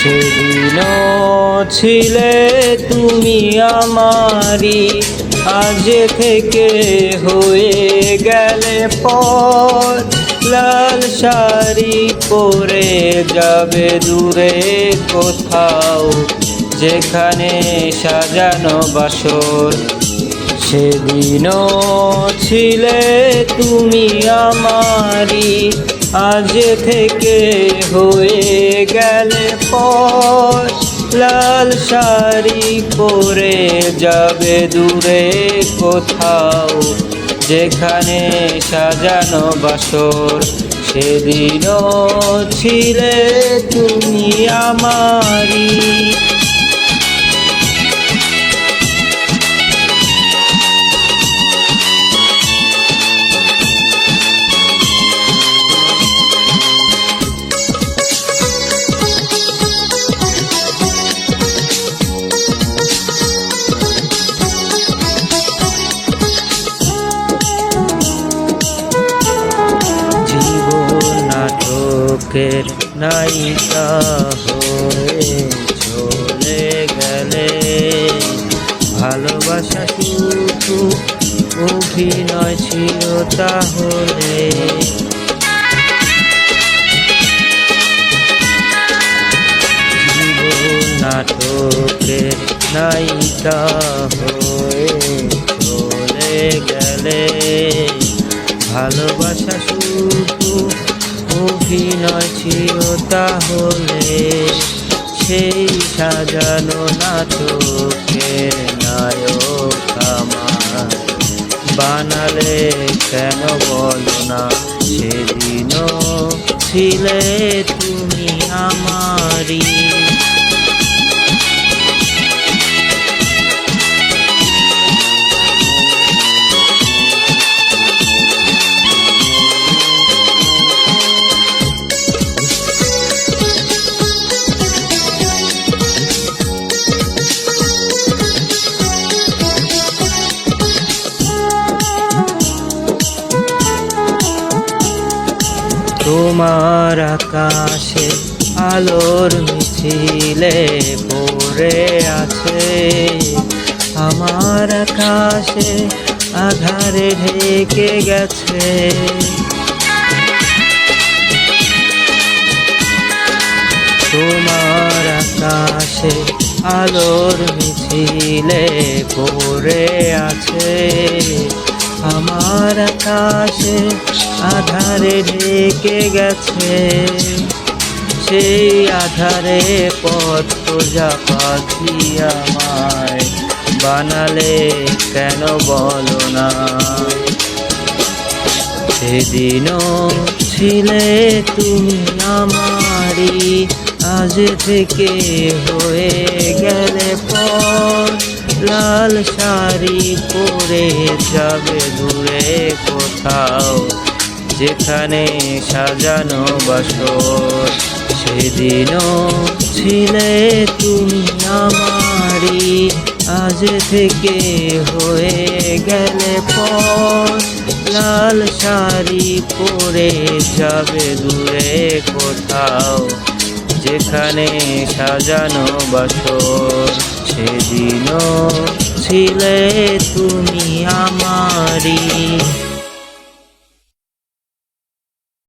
সেদিনও ছিলে তুমি আমারি, আজ থেকে হয়ে গেলে পর লাল শাড়ি পরে যাবে দূরে কোথাও, যেখানে সাজানো বাসর। সেদিনও ছিলে তুমি আমারি আজ থেকে হয়ে গেলে পর লাল শাড়ি পরে যাবে দূরে কোথাও, যেখানে সাজানো বাসর। সেদিনও ছিলে তুমি আমারি নাটকের নায়িকা হয়ে চলে গেলে ভালোবাসা শুধু অভিনয় ছিল তাহলে। নাটকের নায়িকা হয়ে চলে গেলে ভালোবাসা শুধু অভিনয় ছিল তাহলে সেই সাজানো নাটকের নায়ক আমার। বানালে কেন বলো না, সেদিনও ছিলে তুমি আমারই। তোমার আকাশে আলোর মিছিলে পড়ে আছে। আমার আকাশে আধারে ঢেকে গেছে। তোমার আকাশে আলোর মিছিলে পড়ে আছে। আমার আকাশে আধারে ঢেকে গেছে। সেই আধারে পথ সোজা পাখি আমায় বানালে কেন বলো না? সেদিনও ছিলে তুমি আমারি আজ থেকে হয়ে গেলে পর লাল শাড়ি পরে যাবে দূরে যেখানে সাজানো বাসর, সেদিনও ছিলে তুমি আমারি আজ থেকে হয়ে গেলে পর লাল শাড়ি পরে যাবে দূরে কোথাও। যেখানে সাজানো বাসর, সেদিনও ছিলে তুমি আমারি